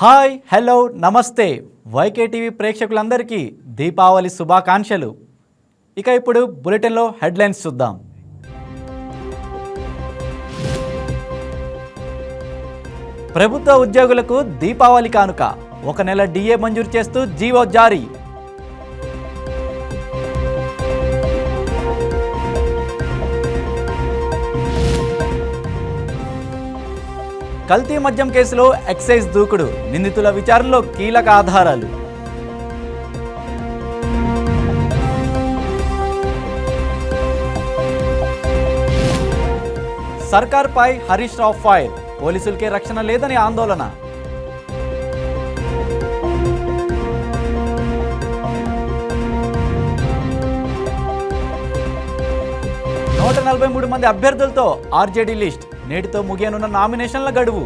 Hi hello నమస్తే YK TV ప్రేక్షకులందరికీ దీపావళి శుభాకాంక్షలు. ఇక ఇప్పుడు బులెటిన్లో హెడ్లైన్స్ చూద్దాం. ప్రభుత్వ ఉద్యోగులకు దీపావళి కానుక. ఒక నెల డిఏ మంజూరు చేస్తూ జీవో జారీ. కల్తీ మద్యం కేసులో ఎక్సైజ్ దూకుడు నిందితుల విచారణలో కీలక ఆధారాలు. సర్కార్పై హరీష్ రావు ఫైర్ పోలీసులకే రక్షణ లేదని ఆందోళన. నూట నలభై మూడు మంది అభ్యర్థులతో ఆర్జేడీ లిస్ట్. నేటితో ముగియనున్న నామినేషన్ల గడువు.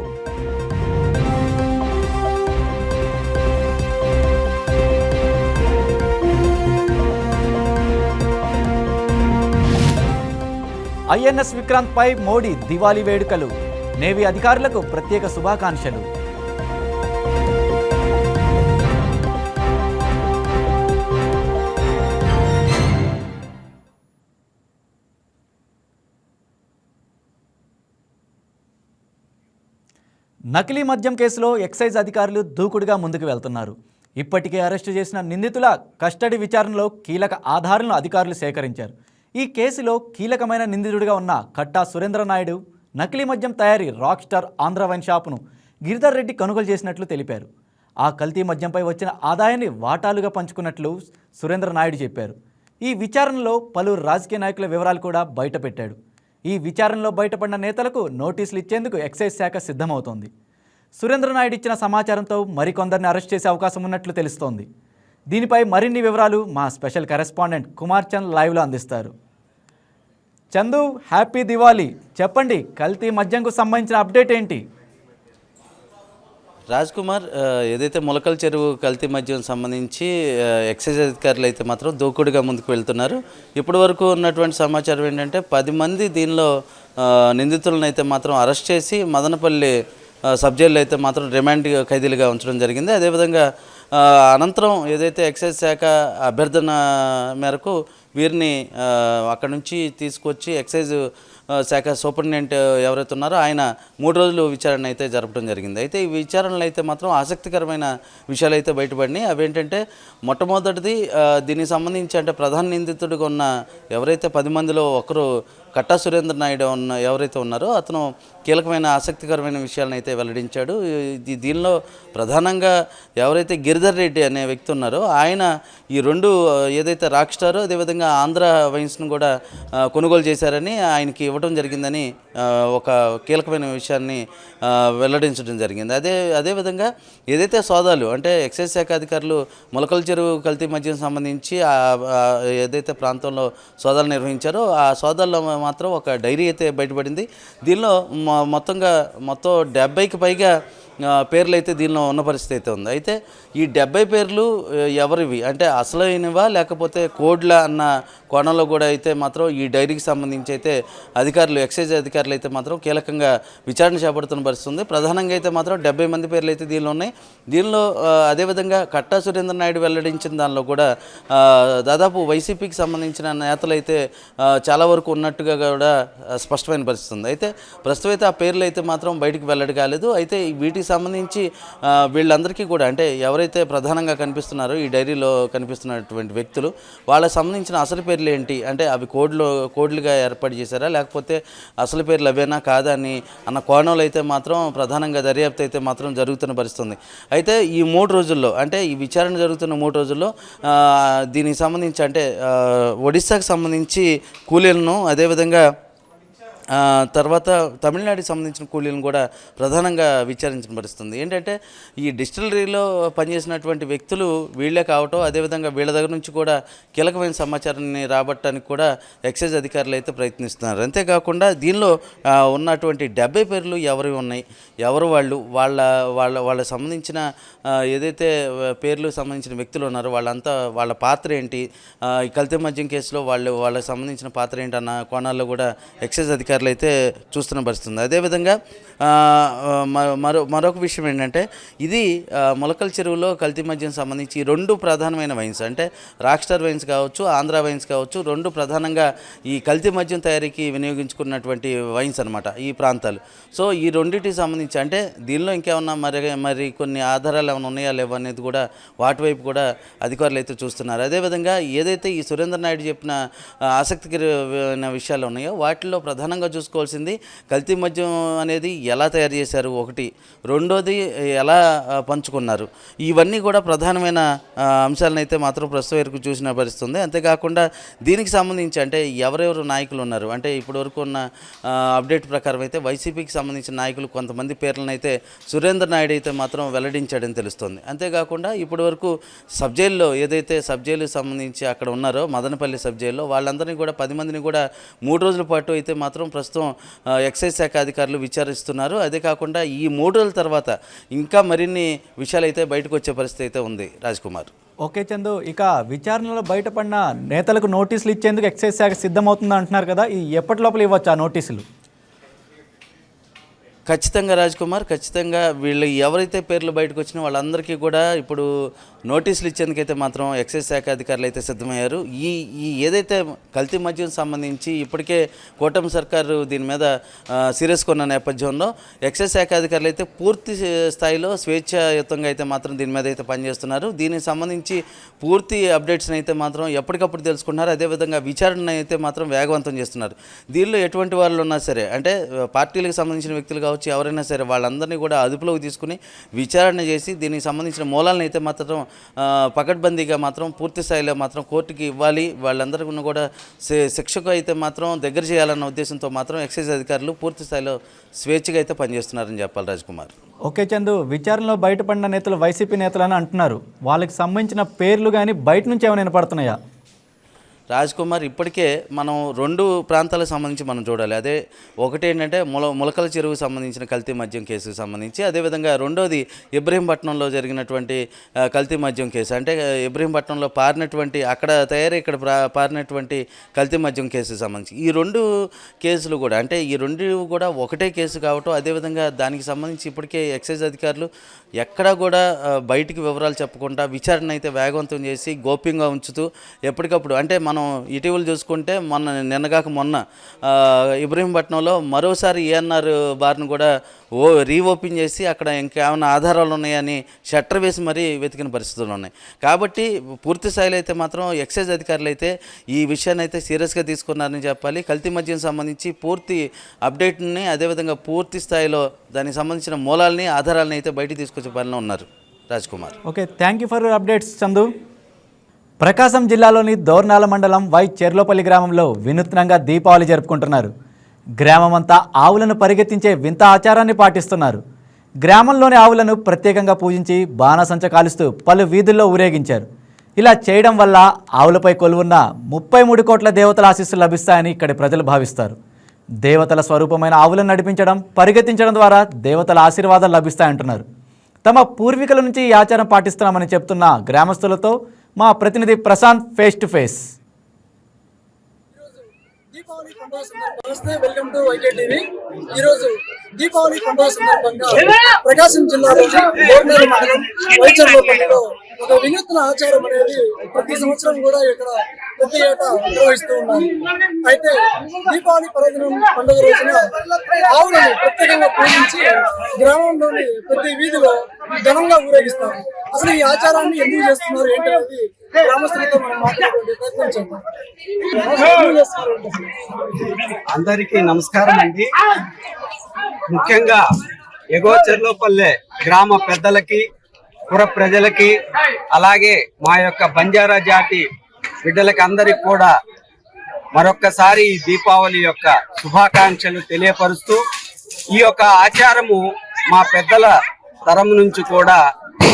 ఐఎన్ఎస్ విక్రాంత్ పై మోడీ దివాళీ వేడుకలు. నేవీ అధికారులకు ప్రత్యేక శుభాకాంక్షలు. నకిలీ మద్యం కేసులో ఎక్సైజ్ అధికారులు దూకుడుగా ముందుకు వెళ్తున్నారు. ఇప్పటికే అరెస్టు చేసిన నిందితుల కస్టడీ విచారణలో కీలక ఆధారాలను అధికారులు సేకరించారు. ఈ కేసులో కీలకమైన నిందితుడిగా ఉన్న కట్టా సురేంద్ర నాయుడు నకిలీ మద్యం తయారీ రాక్ స్టార్ ఆంధ్ర వైన్ షాపును గిరిధర్ రెడ్డి కొనుగోలు చేసినట్లు తెలిపారు. ఆ కల్తీ మద్యంపై వచ్చిన ఆదాయాన్ని వాటాలుగా పంచుకున్నట్లు సురేంద్ర నాయుడు చెప్పారు. ఈ విచారణలో పలువురు రాజకీయ నాయకుల వివరాలు కూడా బయటపెట్టాడు. ఈ విచారణలో బయటపడిన నేతలకు నోటీసులు ఇచ్చేందుకు ఎక్సైజ్ శాఖ సిద్ధమవుతోంది. సురేంద్ర నాయుడు ఇచ్చిన సమాచారంతో మరికొందరిని అరెస్ట్ చేసే అవకాశం ఉన్నట్లు తెలుస్తోంది. దీనిపై మరిన్ని వివరాలు మా స్పెషల్ కరెస్పాండెంట్ కుమార్ చంద్ లైవ్లో అందిస్తారు. చందు హ్యాపీ దివాళీ. చెప్పండి కల్తీ మద్యంకు సంబంధించిన అప్డేట్ ఏంటి? రాజ్ కుమార్ ఏదైతే మొలకల చెరువు కల్తీ మద్యం సంబంధించి ఎక్సైజ్ అధికారులు అయితే మాత్రం దూకుడుగా ముందుకు వెళ్తున్నారు. ఇప్పటి వరకు ఉన్నటువంటి సమాచారం ఏంటంటే పది మంది దీనిలో నిందితులను అయితే మాత్రం అరెస్ట్ చేసి మదనపల్లి ఆ, సబ్ అయితే మాత్రం రిమాండ్ ఖైదీలుగా ఉంచడం జరిగింది. అదేవిధంగా అనంతరం ఏదైతే ఎక్సైజ్ శాఖ అభ్యర్థన మేరకు వీరిని అక్కడి అక్కడ నుంచి తీసుకొచ్చి ఎక్సైజ్ శాఖ సూపరింటెండెంట్ ఎవరైతే ఉన్నారో ఆయన మూడు రోజులు విచారణ అయితే జరపడం జరిగింది. అయితే ఈ విచారణలు అయితే మాత్రం ఆసక్తికరమైన విషయాలు అయితే బయటపడినాయి. అవేంటంటే మొట్టమొదటిది దీనికి సంబంధించి అంటే ప్రధాన నిందితుడిగా ఉన్న ఎవరైతే పది మందిలో ఒకరు కట్టా సురేంద్ర నాయుడు ఉన్న ఎవరైతే ఉన్నారో అతను కీలకమైన ఆసక్తికరమైన విషయాలను అయితే వెల్లడించాడు. ఇది దీనిలో ప్రధానంగా ఎవరైతే గిరిధర్ రెడ్డి అనే వ్యక్తి ఉన్నారో ఆయన ఈ రెండు ఏదైతే రాక్ స్టారో అదేవిధంగా ఆంధ్ర వైన్స్ను కూడా కొనుగోలు చేశారని ఆయనకి ఇవ్వడం జరిగిందని ఒక కీలకమైన విషయాన్ని వెల్లడించడం జరిగింది. అదే అదేవిధంగా ఏదైతే సోదాలు అంటే ఎక్సైజ్ శాఖ అధికారులు మొలకల చెరువు కల్తీ మద్యం సంబంధించి ఏదైతే ప్రాంతంలో సోదాలు నిర్వహించారో ఆ సోదాల్లో మాత్రం ఒక డైరీ అయితే బయటపడింది. దీనిలో మొత్తంగా మొత్తం డెబ్బైకి పైగా పేర్లు అయితే దీనిలో ఉన్న పరిస్థితి అయితే ఉంది. అయితే ఈ డెబ్బై పేర్లు ఎవరివి? అంటే అసలైనవా లేకపోతే కోడ్ల అన్న కోణంలో కూడా అయితే మాత్రం ఈ డైరీకి సంబంధించి అయితే అధికారులు ఎక్సైజ్ అధికారులు అయితే మాత్రం కీలకంగా విచారణ చేపడుతున్న పరిస్థితి ఉంది. ప్రధానంగా అయితే మాత్రం డెబ్బై మంది పేర్లు అయితే దీనిలో ఉన్నాయి. దీనిలో అదేవిధంగా కట్టా సురేంద్ర నాయుడు వెల్లడించిన దానిలో కూడా దాదాపు వైసీపీకి సంబంధించిన నేతలు అయితే చాలా వరకు ఉన్నట్టుగా కూడా స్పష్టమైన పరిస్థితి ఉంది. అయితే ప్రస్తుతం అయితే ఆ పేర్లు అయితే మాత్రం బయటికి వెల్లడి కాలేదు. అయితే వీటి వీటికి సంబంధించి వీళ్ళందరికీ కూడా అంటే ఎవరైతే ప్రధానంగా కనిపిస్తున్నారో ఈ డైరీలో కనిపిస్తున్నటువంటి వ్యక్తులు వాళ్ళకి సంబంధించిన అసలు పేర్లు ఏంటి? అంటే అవి కోడ్లు కోడ్లుగా ఏర్పాటు చేశారా? లేకపోతే అసలు పేర్లు అవేనా కాదా అని అన్న కోణంలో అయితే మాత్రం ప్రధానంగా దర్యాప్తు అయితే మాత్రం జరుగుతున్న పరిస్థితుంది. అయితే ఈ మూడు రోజుల్లో అంటే ఈ విచారణ జరుగుతున్న మూడు రోజుల్లో దీనికి సంబంధించి అంటే ఒడిశాకు సంబంధించి కూలీలను అదేవిధంగా తర్వాత తమిళనాడుకి సంబంధించిన కూలీలను కూడా ప్రధానంగా విచారించిన పరిస్థితుంది. ఏంటంటే ఈ డిస్టిలరీలో పనిచేసినటువంటి వ్యక్తులు వీళ్ళే కావటం అదేవిధంగా వీళ్ళ దగ్గర నుంచి కూడా కీలకమైన సమాచారాన్ని రాబట్టడానికి కూడా ఎక్సైజ్ అధికారులు అయితే ప్రయత్నిస్తున్నారు. అంతేకాకుండా దీనిలో ఉన్నటువంటి డెబ్బై పేర్లు ఎవరు ఉన్నాయి ఎవరు వాళ్ళు వాళ్ళ వాళ్ళ వాళ్ళ సంబంధించిన ఏదైతే పేర్లు సంబంధించిన వ్యక్తులు ఉన్నారో వాళ్ళంతా వాళ్ళ పాత్ర ఏంటి ఈ కల్తీ మద్యం కేసులో వాళ్ళు వాళ్ళకి సంబంధించిన పాత్ర ఏంటి అన్న కోణాల్లో కూడా ఎక్సైజ్ అధికారులు అధికారులు అయితే చూస్తున్న పరిస్థితుంది. అదేవిధంగా మ- మరో మరొక విషయం ఏంటంటే ఇది మొలకల చెరువులో కల్తీ మద్యం సంబంధించి రెండు ప్రధానమైన వైన్స్. అంటే రాక్ స్టార్ వైన్స్ కావచ్చు ఆంధ్ర వైన్స్ కావచ్చు రెండు ప్రధానంగా ఈ కల్తీ మద్యం తయారీకి వినియోగించుకున్నటువంటి వైన్స్ అనమాట ఈ ప్రాంతాలు. సో ఈ రెండింటికి సంబంధించి అంటే దీనిలో ఇంకేమన్నా మరి మరి కొన్ని ఆధారాలు ఏమైనా ఉన్నాయా లేవా అనేది కూడా వాటి వైపు కూడా అధికారులు అయితే చూస్తున్నారు. అదేవిధంగా ఏదైతే ఈ సురేంద్ర నాయుడు చెప్పిన ఆసక్తికరమైన విషయాలు ఉన్నాయో వాటిలో ప్రధానంగా చూసుకోవాల్సింది. కల్తీ మద్యం అనేది ఎలా తయారు చేశారు? ఒకటి. రెండోది ఎలా పంచుకున్నారు? ఇవన్నీ కూడా ప్రధానమైన అంశాలనైతే అంశాలను అయితే మాత్రం ప్రస్తుతం వరకు చూసిన పరిస్థితి అంతేకాకుండా దీనికి సంబంధించి అంటే ఎవరెవరు నాయకులు ఉన్నారు? అంటే ఇప్పటివరకు ఉన్న అప్డేట్ ప్రకారం అయితే వైసీపీకి సంబంధించిన నాయకులు కొంతమంది పేర్లను అయితే సురేంద్ర నాయుడు అయితే మాత్రం వెల్లడించాడని తెలుస్తుంది. అంతేకాకుండా ఇప్పటివరకు సబ్ జైల్లో ఏదైతే సబ్ జైలు సంబంధించి అక్కడ ఉన్నారో మదనపల్లి సబ్ జైల్లో వాళ్ళందరినీ కూడా పది మందిని కూడా మూడు రోజుల పాటు అయితే మాత్రం ప్రస్తుతం ఎక్సైజ్ శాఖ అధికారులు విచారిస్తున్నారు. అదే కాకుండా ఈ మూడు రోజుల తర్వాత ఇంకా మరిన్ని విషయాలు అయితే బయటకు వచ్చే పరిస్థితి అయితే ఉంది రాజ్ కుమార్ ఓకే చందు ఇక విచారణలో బయటపడిన నేతలకు నోటీసులు ఇచ్చేందుకు ఎక్సైజ్ శాఖ సిద్ధమవుతుందా అంటున్నారు కదా ఈ ఎప్పటి లోపల ఇవ్వచ్చు ఆ నోటీసులు? ఖచ్చితంగా రాజ్ కుమార్ ఖచ్చితంగా వీళ్ళు ఎవరైతే పేర్లు బయటకు వచ్చినా వాళ్ళందరికీ కూడా ఇప్పుడు నోటీసులు ఇచ్చేందుకైతే మాత్రం ఎక్సైజ్ శాఖ అధికారులు అయితే సిద్ధమయ్యారు. ఈ ఈ ఏదైతే కల్తీ మద్యం సంబంధించి ఇప్పటికే కూటమి సర్కారు దీని మీద సీరియస్ కొన్న నేపథ్యంలో ఎక్సైజ్ శాఖ అధికారులు అయితే పూర్తి స్థాయిలో స్వేచ్ఛాయుతంగా అయితే మాత్రం దీని మీద అయితే పనిచేస్తున్నారు. దీనికి సంబంధించి పూర్తి అప్డేట్స్ని అయితే మాత్రం ఎప్పటికప్పుడు తెలుసుకుంటున్నారు. అదేవిధంగా విచారణ అయితే మాత్రం వేగవంతం చేస్తున్నారు. దీనిలో ఎటువంటి వాళ్ళు ఉన్నా సరే అంటే పార్టీలకు సంబంధించిన వ్యక్తులు కావచ్చు ఎవరైనా సరే వాళ్ళందరినీ కూడా అదుపులోకి తీసుకుని విచారణ చేసి దీనికి సంబంధించిన మూలాలను అయితే మాత్రం పకడ్బందీగా మాత్రం పూర్తి స్థాయిలో మాత్రం కోర్టుకి ఇవ్వాలి. వాళ్ళందరికీ కూడా శిక్షకు అయితే మాత్రం దగ్గర చేయాలన్న ఉద్దేశంతో మాత్రం ఎక్సైజ్ అధికారులు పూర్తి స్థాయిలో స్వేచ్ఛగా అయితే పనిచేస్తున్నారని చెప్పాలి రాజ్ కుమార్ ఓకే చందు విచారణలో బయటపడిన నేతలు వైసీపీ నేతలు అని అంటున్నారు. వాళ్ళకి సంబంధించిన పేర్లు కానీ బయట నుంచి ఏమైనా వినపడుతున్నాయా? రాజ్ కుమార్ ఇప్పటికే మనం రెండు ప్రాంతాలకు సంబంధించి మనం చూడాలి. అదే ఒకటి ఏంటంటే ముల ములకల చెరువుకు సంబంధించిన కల్తీ మద్యం కేసుకు సంబంధించి అదేవిధంగా రెండోది ఇబ్రహీంపట్నంలో జరిగినటువంటి కల్తీ మద్యం కేసు. అంటే ఇబ్రహీంపట్నంలో పారినటువంటి అక్కడ తయారీ ఇక్కడ పారినటువంటి కల్తీ మద్యం కేసుకు సంబంధించి. ఈ రెండు కేసులు కూడా అంటే ఈ రెండు కూడా ఒకటే కేసు కావటం అదేవిధంగా దానికి సంబంధించి ఇప్పటికే ఎక్సైజ్ అధికారులు ఎక్కడా కూడా బయటికి వివరాలు చెప్పకుండా విచారణ అయితే వేగవంతం చేసి గోప్యంగా ఉంచుతూ ఎప్పటికప్పుడు అంటే మన మనం ఇటీవల చూసుకుంటే మొన్న నిన్నగాక మొన్న ఇబ్రహీంపట్నంలో మరోసారి ఏఎన్ఆర్ బార్ను కూడా ఓ రీఓపెన్ చేసి అక్కడ ఇంకేమైనా ఆధారాలు ఉన్నాయని షట్టర్ వేసి మరీ వెతికిన పరిస్థితులు ఉన్నాయి. కాబట్టి పూర్తి స్థాయిలో అయితే మాత్రం ఎక్సైజ్ అధికారులు అయితే ఈ విషయాన్ని అయితే సీరియస్గా తీసుకున్నారని చెప్పాలి. కల్తీ మద్యం సంబంధించి పూర్తి అప్డేట్ని అదేవిధంగా పూర్తి స్థాయిలో దానికి సంబంధించిన మూలాలని ఆధారాలని అయితే బయటికి తీసుకొచ్చే పనిలో ఉన్నారు Raj Kumar. Okay thank you for updates Chandu. Prakasam జిల్లాలోని దోర్నాల మండలం వై చెర్లోపల్లి గ్రామంలో వినూత్నంగా దీపావళి జరుపుకుంటున్నారు. గ్రామమంతా ఆవులను పరిగెత్తించే వింత ఆచారాన్ని పాటిస్తున్నారు. గ్రామంలోని ఆవులను ప్రత్యేకంగా పూజించి బాణసంచ కాలుస్తూ పలు వీధుల్లో ఊరేగించారు. ఇలా చేయడం వల్ల ఆవులపై కొలువున్న ముప్పై మూడు కోట్ల దేవతల ఆశీస్సులు లభిస్తాయని ఇక్కడి ప్రజలు భావిస్తారు. దేవతల స్వరూపమైన ఆవులను నడిపించడం పరిగెత్తించడం ద్వారా దేవతల ఆశీర్వాదాలు లభిస్తాయంటున్నారు. తమ పూర్వీకుల నుంచి ఈ ఆచారం పాటిస్తున్నామని చెప్తున్న గ్రామస్తులతో మా ప్రతినిధి Prashanth face to face Deepavali పండుగ సందర్భంగా నమస్తే వెల్కమ్ టు వైకే టీవీ ఈ రోజు దీపావళి పండుగ సందర్భంగా ప్రకాశం జిల్లాలో గోర్నూరు మండలం వైచర్లపల్లిలో ఒక వినూత్న ఆచారం అనేది ప్రతి సంవత్సరం కూడా ఇక్కడ ప్రతి ఏటా నిర్వహిస్తూ ఉన్నారు. అయితే దీపావళి పర్వదినం పండుగ రోజున ఆవులను ప్రత్యేకంగా పూజించి గ్రామంలోని ప్రతి వీధిలో ఘనంగా ఊరేగిస్తారు. అసలు ఈ ఆచారాన్ని ఎందుకు చేస్తున్నారు ఏంటనేది ఏంటి అందరికీ నమస్కారం అండి. ముఖ్యంగా ఎగో చెర్లోపల్లె గ్రామ పెద్దలకి పుర ప్రజలకి అలాగే మా యొక్క బంజారా జాతి బిడ్డలకు అందరికి కూడా మరొక్కసారి ఈ దీపావళి యొక్క శుభాకాంక్షలు తెలియపరుస్తూ ఈ యొక్క ఆచారము మా పెద్దల తరం నుంచి కూడా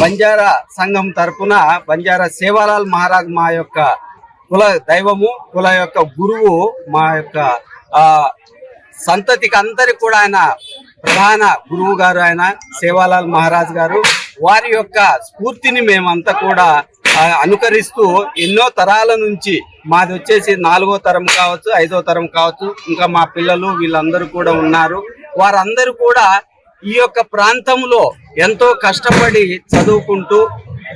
బంజారా సంఘం తరపున బంజారా సేవాలాల్ మహారాజ్ మా యొక్క కుల దైవము కుల యొక్క గురువు మా యొక్క ఆ సంతతికి అందరికి కూడా ఆయన ప్రధాన గురువు గారు ఆయన సేవాలాల్ మహారాజ్ గారు. వారి యొక్క స్ఫూర్తిని మేమంతా కూడా అనుకరిస్తూ ఎన్నో తరాల నుంచి మాది వచ్చేసి నాలుగో తరం కావచ్చు ఐదో తరం కావచ్చు ఇంకా మా పిల్లలు వీళ్ళందరూ కూడా ఉన్నారు. వారందరూ కూడా ఈ యొక్క ప్రాంతంలో ఎంతో కష్టపడి చదువుకుంటూ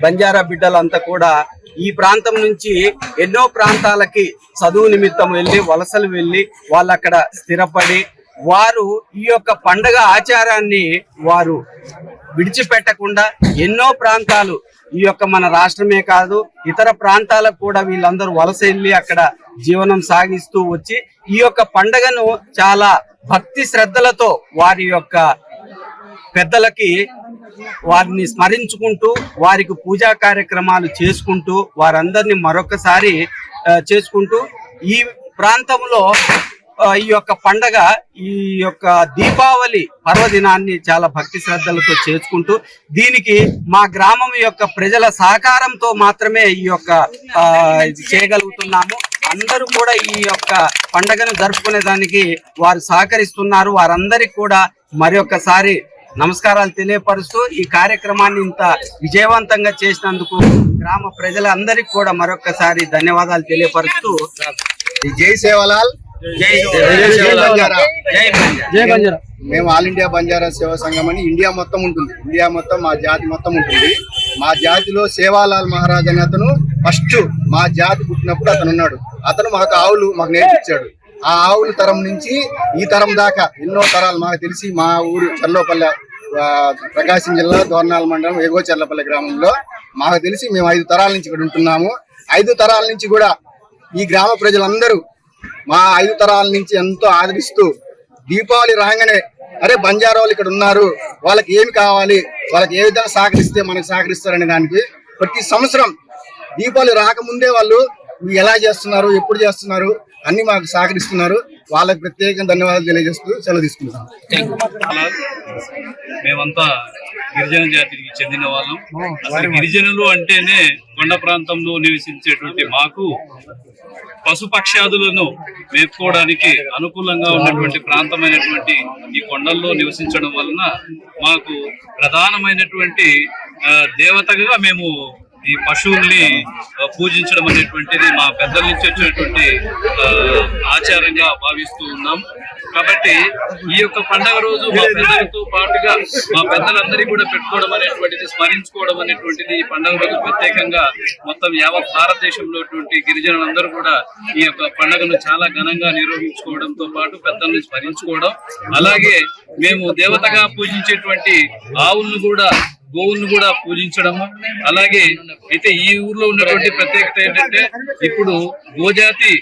బంజారా బిడ్డలంతా కూడా ఈ ప్రాంతం నుంచి ఎన్నో ప్రాంతాలకి చదువు నిమిత్తం వెళ్ళి వలసలు వెళ్ళి వాళ్ళు అక్కడ స్థిరపడి వారు ఈ యొక్క పండగ ఆచారాన్ని వారు విడిచిపెట్టకుండా ఎన్నో ప్రాంతాలు ఈ యొక్క మన రాష్ట్రమే కాదు ఇతర ప్రాంతాలకు కూడా వీళ్ళందరూ వలస వెళ్ళి అక్కడ జీవనం సాగిస్తూ వచ్చి ఈ యొక్క పండగను చాలా భక్తి శ్రద్ధలతో వారి యొక్క పెద్దలకి వారిని స్మరించుకుంటూ వారికి పూజా కార్యక్రమాలు చేసుకుంటూ వారందరినీ మరొకసారి చేసుకుంటూ ఈ ప్రాంతంలో ఈ యొక్క పండగ ఈ యొక్క దీపావళి పర్వదినాన్ని చాలా భక్తి శ్రద్ధలతో చేసుకుంటూ దీనికి మా గ్రామం యొక్క ప్రజల సహకారంతో మాత్రమే ఈ యొక్క ఇది చేయగలుగుతున్నాము. అందరూ కూడా ఈ యొక్క పండగను జరుపుకునే దానికి వారు సహకరిస్తున్నారు. వారందరికి కూడా మరొకసారి నమస్కారాలు తెలియపరుస్తూ ఈ కార్యక్రమాన్ని ఇంత విజయవంతంగా చేసినందుకు గ్రామ ప్రజలందరికీ కూడా మరొకసారి ధన్యవాదాలు తెలియపరుస్తూ. జై సేవలాల్. జై జై సేవలాల్. బంజారా. జై బంజారా. మేము ఆల్ ఇండియా బంజారా సేవా సంఘం అని ఇండియా మొత్తం ఉంటుంది ఇండియా మొత్తం మా జాతి మొత్తం ఉంటుంది మా జాతిలో సేవాలాల్ మహారాజ్ అనే అతను ఫస్ట్ మా జాతి పుట్టినప్పుడు అతను ఉన్నాడు అతను మాకు ఆవులు మాకు నేర్పించాడు ఆ ఆవుల తరం నుంచి ఈ తరం దాకా ఎన్నో తరాలు మాకు తెలిసి మా ఊరు చర్లోపల్లె ఆ, ప్రకాశం జిల్లా దోర్నాల మండలం ఎగో చర్లపల్లి గ్రామంలో మాకు తెలిసి మేము ఐదు తరాల నుంచి ఇక్కడ ఉంటున్నాము ఐదు తరాల నుంచి కూడా ఈ గ్రామ ప్రజలందరూ మా ఐదు తరాల నుంచి ఎంతో ఆదరిస్తూ దీపావళి రాగానే అరే బంజారా వాళ్ళు ఇక్కడ ఉన్నారు వాళ్ళకి ఏమి కావాలి వాళ్ళకి ఏ విధంగా సహకరిస్తే మనకు సహకరిస్తారనే దానికి ప్రతి సంవత్సరం దీపావళి రాకముందే వాళ్ళు మీరు ఎలా చేస్తున్నారు ఎప్పుడు చేస్తున్నారు అన్ని మాకు సహకరిస్తున్నారు వాళ్ళకి ప్రత్యేకంగా ధన్యవాదాలు తెలియజేస్తూ సెలవు తీసుకుంటాం మేమంతా గిరిజన జాతికి చెందిన వాళ్ళం. అసలు గిరిజనులు అంటేనే కొండ ప్రాంతంలో నివసించేటువంటి మాకు పశుపక్ష్యాదులను మేపుకోవడానికి అనుకూలంగా ఉన్నటువంటి ప్రాంతమైనటువంటి ఈ కొండల్లో నివసించడం వలన మాకు ప్రధానమైనటువంటి దేవతగా మేము ఈ పశువుల్ని పూజించడం అనేటువంటిది మా పెద్దల నుంచి వచ్చినటువంటి ఆచారంగా భావిస్తూ ఉన్నాం. కాబట్టి ఈ యొక్క పండగ రోజు మా పెద్దలతో పాటుగా మా పెద్దలందరికీ కూడా పెట్టుకోవడం అనేటువంటిది స్మరించుకోవడం అనేటువంటిది ఈ పండగ రోజు ప్రత్యేకంగా మొత్తం యావత్ భారతదేశంలోటువంటి గిరిజనులందరూ కూడా ఈ యొక్క పండుగను చాలా ఘనంగా నిర్వహించుకోవడంతో పాటు పెద్దల్ని స్మరించుకోవడం. అలాగే మేము దేవతగా పూజించేటువంటి ఆవులను కూడా గోవులను కూడా పూజించడము. అలాగే అయితే ఈ ఊర్లో ఉన్నటువంటి ప్రత్యేకత ఏంటంటే ఇప్పుడు గోజాతి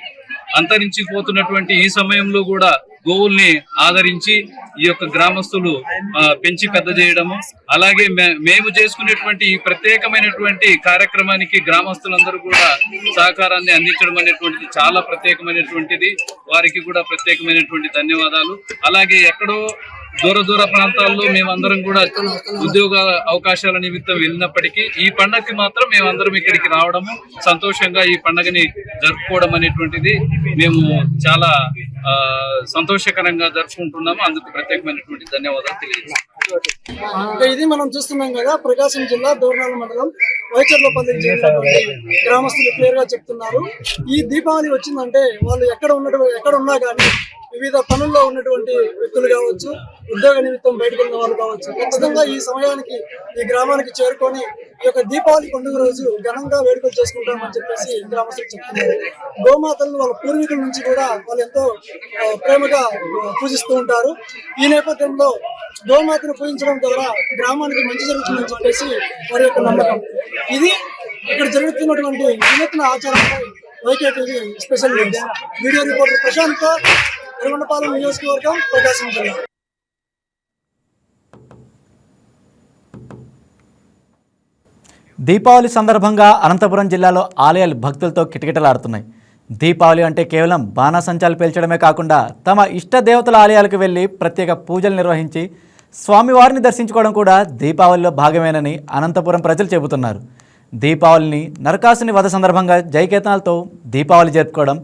అంతరించిపోతున్నటువంటి ఈ సమయంలో కూడా గోవుల్ని ఆదరించి ఈ యొక్క గ్రామస్తులు పెంచి పెద్ద చేయడము. అలాగే మే- మేము చేసుకునేటువంటి ఈ ప్రత్యేకమైనటువంటి కార్యక్రమానికి గ్రామస్తులందరూ కూడా సహకారాన్ని అందించడం అనేటువంటిది చాలా ప్రత్యేకమైనటువంటిది. వారికి కూడా ప్రత్యేకమైనటువంటి ధన్యవాదాలు. అలాగే ఎక్కడో దూర దూర ప్రాంతాల్లో మేమందరం కూడా ఉద్యోగ అవకాశాల నిమిత్తం వెళ్ళినప్పటికీ ఈ పండగకి మాత్రం మేమందరం ఇక్కడికి రావడము సంతోషంగా ఈ పండగని జరుపుకోవడం అనేటువంటిది మేము చాలా ఆ, సంతోషకరంగా జరుపుకుంటున్నాము. అందుకు ప్రత్యేకమైనటువంటి ధన్యవాదాలు తెలియజేస్తాం ఇంకా ఇది మనం చూస్తున్నాం కదా ప్రకాశం జిల్లా దూరణాల మండలం వైచర్లపల్లికి చెందినటువంటి గ్రామస్తులు క్లియర్గా చెప్తున్నారు. ఈ దీపావళి వచ్చిందంటే వాళ్ళు ఎక్కడ ఉన్నటువంటి ఎక్కడ ఉన్నా కానీ వివిధ పనుల్లో ఉన్నటువంటి వ్యక్తులు కావచ్చు ఉద్యోగ నిమిత్తం బయటకు వెళ్ళిన వాళ్ళు కావచ్చు. ఖచ్చితంగా ఈ సమయానికి ఈ గ్రామానికి చేరుకొని ఈ యొక్క దీపావళి పండుగ రోజు ఘనంగా వేడుకలు చేసుకుంటామని చెప్పేసి గ్రామస్తులు చెప్తున్నారు. గోమాతలను వాళ్ళ పూర్వీకుల నుంచి కూడా వాళ్ళు ఎంతో ప్రేమగా పూజిస్తూ ఉంటారు. ఈ నేపథ్యంలో గోమాతను పూజించడం ద్వారా గ్రామానికి మంచి జరుగుతుందని చెప్పేసి వారి యొక్క నమ్మకం. ఇది ఇక్కడ జరుగుతున్నటువంటి వినూత్న ఆచారంపై YK special news. Video reporter Prashanth Tiruvannapalem నియోజకవర్గం ప్రకాశం జిల్లా. దీపావళి సందర్భంగా అనంతపురం జిల్లాలో ఆలయాలు భక్తులతో కిటకిటలాడుతున్నాయి. దీపావళి అంటే కేవలం బాణాసంచాలు పేల్చడమే కాకుండా తమ ఇష్ట దేవతల ఆలయాలకు వెళ్ళి ప్రత్యేక పూజలు నిర్వహించి స్వామివారిని దర్శించుకోవడం కూడా దీపావళిలో భాగమేనని అనంతపురం ప్రజలు చెబుతున్నారు. దీపావళిని నరకాసుని వధ సందర్భంగా జైకేతనాలతో దీపావళి జరుపుకోవడం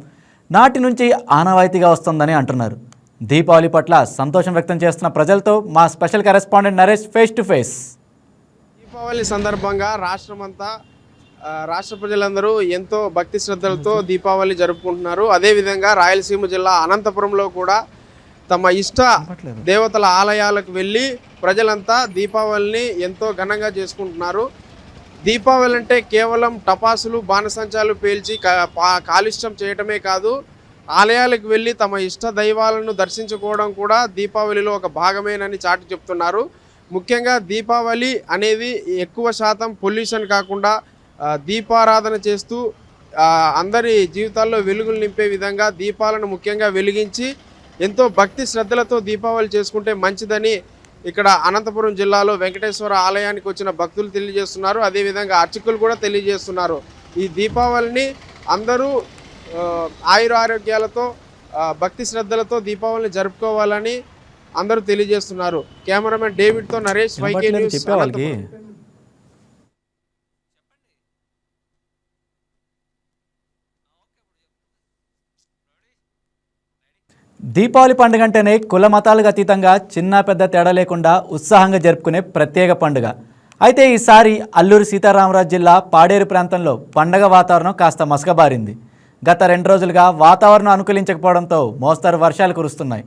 నాటి నుంచి ఆనవాయితీగా వస్తుందని అంటున్నారు. దీపావళి పట్ల సంతోషం వ్యక్తం చేస్తున్న ప్రజలతో మా special correspondent Naresh face to face. Deepavali సందర్భంగా రాష్ట్రమంతా రాష్ట్ర ప్రజలందరూ ఎంతో భక్తి శ్రద్ధలతో దీపావళి జరుపుకుంటున్నారు. అదేవిధంగా రాయలసీమ జిల్లా అనంతపురంలో కూడా తమ ఇష్ట దేవతల ఆలయాలకు వెళ్ళి ప్రజలంతా దీపావళిని ఎంతో ఘనంగా చేసుకుంటున్నారు. దీపావళి అంటే కేవలం టపాసులు బాణసంచాలు పేల్చి పా- కాలుష్యం చేయటమే కాదు ఆలయాలకు వెళ్ళి తమ ఇష్ట దైవాలను దర్శించుకోవడం కూడా దీపావళిలో ఒక భాగమేనని చాటి చెప్తున్నారు. ముఖ్యంగా దీపావళి అనేది ఎక్కువ శాతం పొల్యూషన్ కాకుండా దీపారాధన చేస్తూ అందరి జీవితాల్లో వెలుగులు నింపే విధంగా దీపాలను ముఖ్యంగా వెలిగించి ఎంతో భక్తి శ్రద్ధలతో దీపావళి చేసుకుంటే మంచిదని ఇక్కడ అనంతపురం జిల్లాలో వెంకటేశ్వర ఆలయానికి వచ్చిన భక్తులు తెలియజేస్తున్నారు. అదేవిధంగా అర్చకులు కూడా తెలియజేస్తున్నారు. ఈ దీపావళిని అందరూ ఆయురారోగ్యాలతో ఆయుర ఆరోగ్యాలతో భక్తి శ్రద్ధలతో దీపావళిని జరుపుకోవాలని అందరూ తెలియజేస్తున్నారు. కెమెరామెన్ డేవిడ్తో నరేష్ వైకే న్యూస్. దీపావళి పండుగ అంటేనే కుల మతాలకు అతీతంగా చిన్న పెద్ద తేడా లేకుండా ఉత్సాహంగా జరుపుకునే ప్రత్యేక పండుగ. అయితే ఈసారి అల్లూరి సీతారామరాజు జిల్లా పాడేరు ప్రాంతంలో పండగ వాతావరణం కాస్త మసకబారింది. గత రెండు రోజులుగా వాతావరణం అనుకూలించకపోవడంతో మోస్తరు వర్షాలు కురుస్తున్నాయి.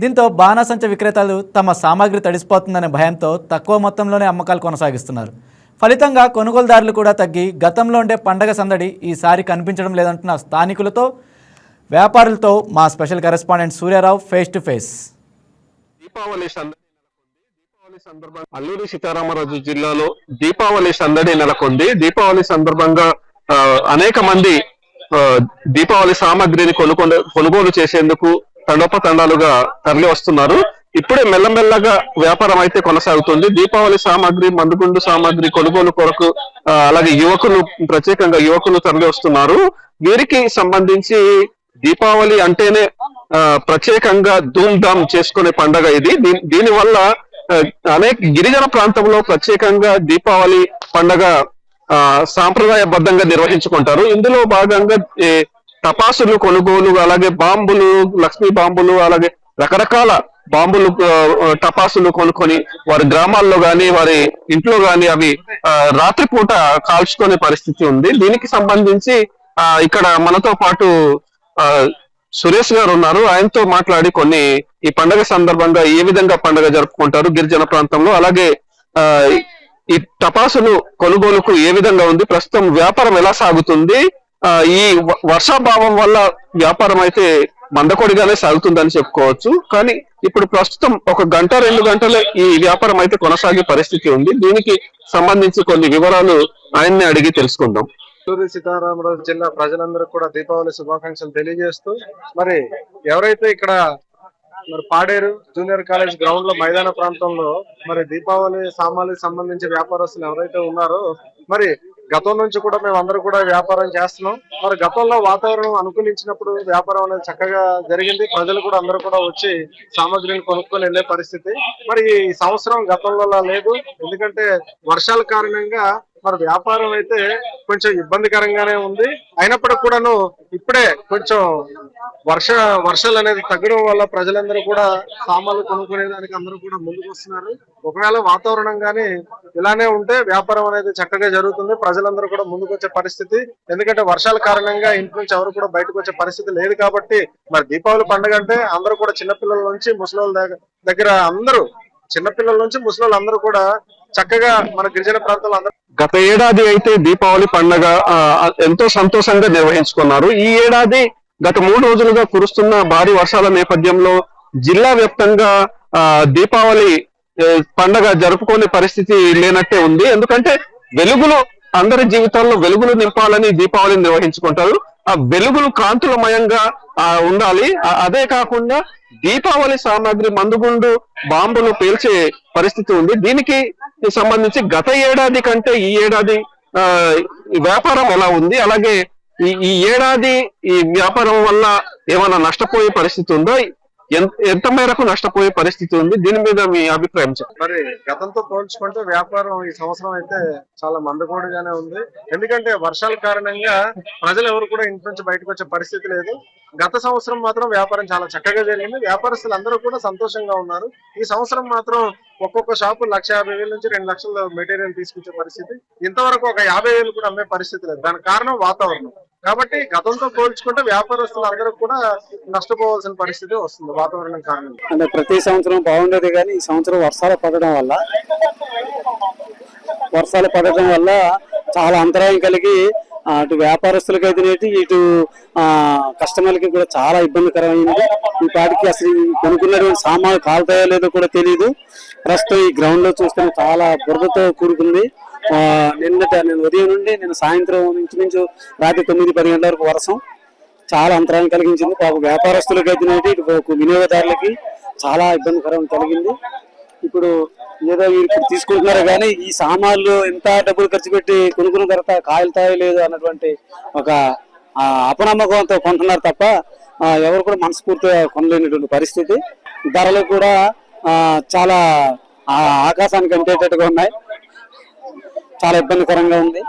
దీంతో బాణాసంచ విక్రేతలు తమ సామాగ్రి తడిసిపోతుందనే భయంతో తక్కువ మొత్తంలోనే అమ్మకాలు కొనసాగిస్తున్నారు. ఫలితంగా కొనుగోలుదారులు కూడా తగ్గి గతంలో ఉండే పండగ సందడి ఈసారి కనిపించడం లేదంటున్న స్థానికులతో వ్యాపారులతో మా special correspondent Suryarao face to face. Deepavali సందర్భంగా అల్లూరి సీతారామరాజు జిల్లాలో దీపావళి సందడి నెలకొంది. దీపావళి సందర్భంగా అనేక మంది దీపావళి సామాగ్రిని కొనుగోలు కొనుగోలు చేసేందుకు తండోపతండాలుగా తరలి వస్తున్నారు. ఇప్పుడే మెల్లమెల్లగా వ్యాపారం అయితే కొనసాగుతుంది. దీపావళి సామాగ్రి మందుగుండు సామాగ్రి కొనుగోలు కొరకు అలాగే యువకులు ప్రత్యేకంగా యువకులు తరలి వస్తున్నారు. వీరికి సంబంధించి దీపావళి అంటేనే ఆ, ప్రత్యేకంగా ధూమ్ ధామ్ చేసుకునే పండగ ఇది. దీ- దీని వల్ల అనేక గిరిజన ప్రాంతంలో ప్రత్యేకంగా దీపావళి పండగ ఆ, సాంప్రదాయబద్ధంగా నిర్వహించుకుంటారు. ఇందులో భాగంగా టపాసులు కొనుగోలు అలాగే బాంబులు లక్ష్మీ బాంబులు అలాగే రకరకాల బాంబులు టపాసులు కొనుక్కొని వారి గ్రామాల్లో గాని వారి ఇంట్లో గాని అవి ఆ, రాత్రిపూట కాల్చుకునే పరిస్థితి ఉంది. దీనికి సంబంధించి ఆ, ఇక్కడ మనతో పాటు ఆ, సురేష్ గారు ఉన్నారు. ఆయనతో మాట్లాడి కొన్ని ఈ పండగ సందర్భంగా ఏ విధంగా పండగ జరుపుకుంటారు గిరిజన ప్రాంతంలో అలాగే ఆ ఈ టపాసులు కొనుగోలుకు ఏ విధంగా ఉంది ప్రస్తుతం వ్యాపారం ఎలా సాగుతుంది ఈ వ- వర్షాభావం వల్ల వ్యాపారం అయితే మందకొడిగానే సాగుతుందని చెప్పుకోవచ్చు. కానీ ఇప్పుడు ప్రస్తుతం ఒక గంట రెండు గంటలే ఈ వ్యాపారం అయితే కొనసాగే పరిస్థితి ఉంది. దీనికి సంబంధించి కొన్ని వివరాలు ఆయన్ని అడిగి తెలుసుకుందాం. చిత్తూరు సీతారామరాజు జిల్లా ప్రజలందరూ కూడా దీపావళి శుభాకాంక్షలు తెలియజేస్తూ మరి ఎవరైతే ఇక్కడ మరి పాడేరు జూనియర్ కాలేజ్ గ్రౌండ్లో మైదాన ప్రాంతంలో మరి దీపావళి సామాన్లకు సంబంధించి వ్యాపారస్తులు ఎవరైతే ఉన్నారో మరి గతం నుంచి కూడా మేము అందరూ కూడా వ్యాపారం చేస్తున్నాం. మరి గతంలో వాతావరణం అనుకూలించినప్పుడు వ్యాపారం అనేది చక్కగా జరిగింది. ప్రజలు కూడా అందరూ కూడా వచ్చి సామాగ్రిని కొనుక్కొని వెళ్ళే పరిస్థితి. మరి ఈ సంవత్సరం గతంలో లేదు. ఎందుకంటే వర్షాల కారణంగా మరి వ్యాపారం అయితే కొంచెం ఇబ్బందికరంగానే ఉంది. అయినప్పటికీ కూడాను ఇప్పుడే కొంచెం వర్ష వర్షాలు అనేది తగ్గడం వల్ల ప్రజలందరూ కూడా సామాన్లు కొనుక్కునేదానికి అందరూ కూడా ముందుకు వస్తున్నారు ఒకవేళ వాతావరణం కానీ ఇలానే ఉంటే వ్యాపారం అనేది చక్కగా జరుగుతుంది. ప్రజలందరూ కూడా ముందుకు వచ్చే పరిస్థితి. ఎందుకంటే వర్షాల కారణంగా ఇంటి నుంచి ఎవరు కూడా బయటకు వచ్చే పరిస్థితి లేదు కాబట్టి మరి దీపావళి పండుగ అంటే అందరూ కూడా చిన్నపిల్లల నుంచి ముసలి దగ్గర అందరూ చిన్నపిల్లల నుంచి ముసలి అందరూ కూడా చక్కగా మన గిరిజన ప్రాంతంలో అందరూ గత ఏడాది అయితే దీపావళి పండగ ఆ, ఎంతో సంతోషంగా నిర్వహించుకున్నారు. ఈ ఏడాది గత మూడు రోజులుగా కురుస్తున్న భారీ వర్షాల నేపథ్యంలో జిల్లా వ్యాప్తంగా ఆ, దీపావళి పండగ జరుపుకునే పరిస్థితి లేనట్టే ఉంది. ఎందుకంటే వెలుగులు అందరి జీవితాల్లో వెలుగులు నింపాలని దీపావళిని నిర్వహించుకుంటారు. ఆ వెలుగులు కాంతులమయంగా ఆ, ఉండాలి. అదే కాకుండా దీపావళి సామాగ్రి మందుగుండు బాంబులు పేల్చే పరిస్థితి ఉంది. దీనికి సంబంధించి గత ఏడాది కంటే ఈ ఏడాది ఆ, వ్యాపారం ఎలా ఉంది? అలాగే ఈ ఈ ఏడాది ఈ వ్యాపారం వల్ల ఏమైనా నష్టపోయే పరిస్థితి ఉందా? ఎంత ఎంత మేరకు నష్టపోయే పరిస్థితి ఉంది? దీని మీద మీ అభిప్రాయం మరి గతంతో పోల్చుకుంటే వ్యాపారం ఈ సంవత్సరం అయితే చాలా మందకోడిగానే ఉంది. ఎందుకంటే వర్షాల కారణంగా ప్రజలు ఎవరు కూడా ఇంటి నుంచి బయటకు వచ్చే పరిస్థితి లేదు. గత సంవత్సరం మాత్రం వ్యాపారం చాలా చక్కగా జరిగింది. వ్యాపారస్తులు అందరూ కూడా సంతోషంగా ఉన్నారు. ఈ సంవత్సరం మాత్రం ఒక్కొక్క షాపు లక్ష యాభై వేల నుంచి రెండు లక్షల మెటీరియల్ తీసుకొచ్చే పరిస్థితి. ఇంతవరకు ఒక యాభై వేలు కూడా అమ్మే పరిస్థితి లేదు. దానికి కారణం వాతావరణం. కాబట్టి గతంతో పోల్చుకుంటే వ్యాపారస్తులు అందరూ కూడా నష్టపోవాల్సిన పరిస్థితి వస్తుంది వాతావరణం కారణంగా. అంటే ప్రతి సంవత్సరం బాగుండేది కానీ ఈ సంవత్సరం వర్షాలు పడడం వల్ల వర్షాలు పడటం వల్ల చాలా అంతరాయం కలిగి అటు వ్యాపారస్తులకి అయితేనేటి ఇటు కస్టమర్లకి కూడా చాలా ఇబ్బందికరమైంది. ఈ పాటికి అసలు ఈ కొనుక్కున్నటువంటి సామాన్లు కాలుతాయో లేదో కూడా తెలియదు ప్రస్తుతం ఈ గ్రౌండ్లో చూస్తే చాలా బురదతో కూడుకుంది. నిన్నట నేను ఉదయం నుండి నేను సాయంత్రం నుంచి నుంచి రాత్రి తొమ్మిది పది గంటల వరకు వర్షం చాలా అంతరాయం కలిగించింది. పాప వ్యాపారస్తులకు అయితే ఇటు వినియోగదారులకి చాలా ఇబ్బందికరం కలిగింది. ఇప్పుడు ఏదో ఇప్పుడు తీసుకుంటున్నారు కానీ ఈ సామాన్లు ఎంత డబ్బులు ఖర్చు పెట్టి కొనుక్కున్న తర్వాత కాయలుతాయో లేదు అన్నటువంటి ఒక అపనమ్మకంతో కొంటున్నారు తప్ప ఎవరు కూడా మనస్ఫూర్తిగా కొనలేనటువంటి పరిస్థితి. ధరలు కూడా చాలా ఆ, ఆకాశానికి అంటేటట్టుగా ఉన్నాయి. చాలా ఇబ్బందికరంగా ఉంది.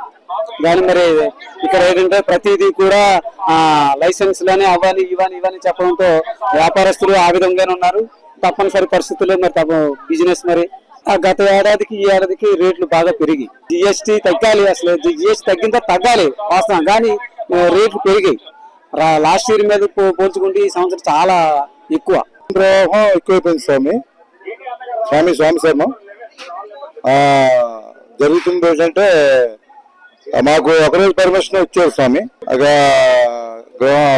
కానీ మరి ఇక్కడ ఏంటంటే ప్రతిదీ కూడా ఆ లైసెన్స్ లని అవని ఇవ్వాలి చెప్పడంతో వ్యాపారస్తులు ఆ విధంగానే ఉన్నారు. తప్పనిసరి పరిస్థితుల్లో మరి తప్ప బిజినెస్ మరి ఆ గత ఏడాదికి ఈ ఏడాదికి రేట్లు బాగా పెరిగి. జిఎస్టీ తగ్గాలి అసలు. జిఎస్టీ తగ్గిందా తగ్గాలి వాస్తవం. కానీ రేట్లు పెరిగాయి. లాస్ట్ ఇయర్ మీద పో- పోల్చుకుంటే ఈ సంవత్సరం చాలా ఎక్కువ. ప్రవాహం ఎక్కువైపోయింది స్వామి. స్వామి స్వామి శర్మ. జరుగుతుంది ఏంటంటే మాకు ఒకరోజు పర్మిషన్ ఇచ్చారు స్వామి. అక్కడ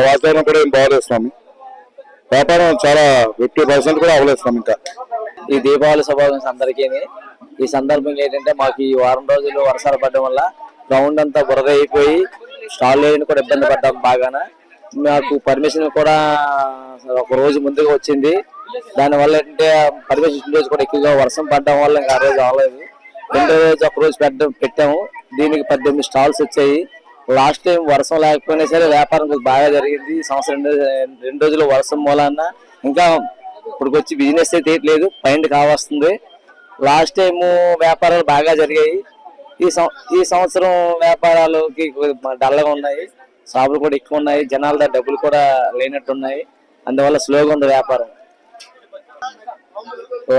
వాతావరణం కూడా ఏం బాగలేదు స్వామి. వ్యాపారం చాలా ఫిఫ్టీ పర్సెంట్ కూడా అవ్వలేదు స్వామి ఇంకా. ఈ దీపావళి శుభాకాంక్షలు అందరికీ. ఈ సందర్భంగా ఏంటంటే మాకు ఈ వారం రోజులు వర్షాలు పడడం వల్ల గ్రౌండ్ అంతా బురద అయిపోయి స్టాల్ లేని కూడా ఇబ్బంది పడ్డాం బాగాన. మాకు పర్మిషన్ కూడా ఒక రోజు ముందుగా వచ్చింది. దానివల్ల ఏంటంటే పర్మిషన్ రోజు కూడా ఎక్కువగా వర్షం పడడం వల్ల ఇంకా ఆ రోజు అవ్వలేదు. రెండో రోజు ఒక రోజు పెట్టడం పెట్టాము. దీనికి పద్దెనిమిది స్టాల్స్ వచ్చాయి. లాస్ట్ టైం వర్షం లేకపోయినా సరే వ్యాపారం బాగా జరిగింది. ఈ సంవత్సరం రెండు రెండు రోజులు వర్షం మూలాన ఇంకా ఇప్పుడు వచ్చి బిజినెస్ అయితే లేదు పైన కావస్తుంది. లాస్ట్ టైం వ్యాపారాలు బాగా జరిగాయి. ఈ ఈ సంవత్సరం వ్యాపారాలకి డల్గా ఉన్నాయి. షాపులు కూడా ఎక్కువ ఉన్నాయి. జనాల డబ్బులు కూడా లేనట్టు ఉన్నాయి అందువల్ల స్లోగా ఉంది వ్యాపారం.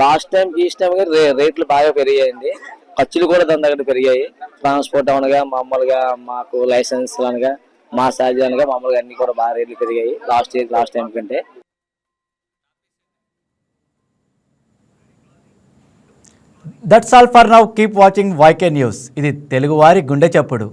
లాస్ట్ టైం ఈ టైం రేట్లు బాగా పెరిగాయండి. ఖర్చులు కూడా దాని దగ్గర పెరిగాయి. ట్రాన్స్పోర్ట్ అనగా మామూలుగా మాకు లైసెన్స్ అనగా మా ఛార్జ్ అనగా మామూలుగా అన్ని కూడా బాగా రేట్లు పెరిగాయి. లాస్ట్ ఇయర్ లాస్ట్ టైం కంటే. That's all for now keep watching YK news ఇది తెలుగువారి గుండె చప్పుడు.